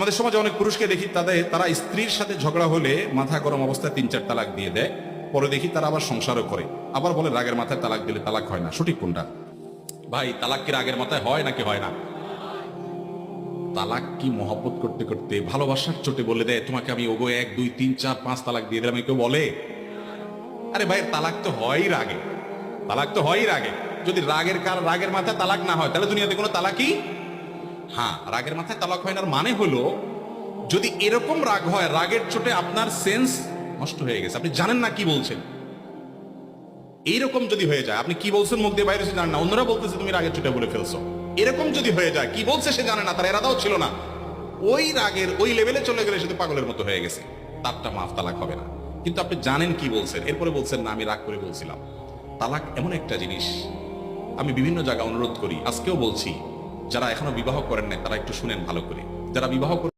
আমাদের সমাজে অনেক পুরুষকে দেখি তাদের, তারা স্ত্রীর সাথে ঝগড়া হলে মাথা গরম অবস্থায় তিন চার তালাক দিয়ে দেয়। পরে দেখি তারা আবার সংসারও করে। আবার বলে, রাগের মাথায় তালাক দিলে তালাক হয় না। সঠিক কোনটা? ভাই, তালাক কি রাগের মাথায় হয় নাকি হয় না? তালাক কি মহব্বত করতে করতে ভালোবাসার চোটে বলে দেয়, তোমাকে আমি ওগো এক, দুই, তিন, চার, পাঁচ তালাক দিয়ে দিলাম। কেউ বলে? আরে ভাই, তালাক তো হয়ই রাগে। তালাক তো হয়ই রাগে। যদি রাগের কার, রাগের মাথায় তালাক না হয়, তাহলে দুনিয়াতে কোনো তালাকই হ্যাঁ রাগের মাথায় তালাক হয় না। মানে হলো, যদি এরকম রাগ হয়, রাগের চোটে আপনার সেন্স নষ্ট হয়ে গেছে। আপনি জানেন না কি বলছেন। এইরকম যদি হয়ে যায়, আপনি কি বলছেন মুখ দিয়ে বাইরে জানেন না। অন্যরা বলতেছে, তুমি রাগের চোটে বলে ফেলছো। এরকম যদি হয়ে যায়, কি বলছে সে জানে না, তার এরাদাও ছিল না। ওই রাগের, ওই লেভেলে চলে গেলে সে তো পাগলের মতো হয়ে গেছে। তারটা মাফ, তালাক হবে না। কিন্তু আপনি জানেন কি বলছেন। এরপরে বলছেন, না, আমি রাগ করে বলছিলাম। তালাক এমন একটা জিনিস, আমি বিভিন্ন জায়গায় অনুরোধ করি। আজকেও বলছি যারা এখনও বিবাহ করেন নাই তারা একটু শুনেন ভালো করে। যারা বিবাহ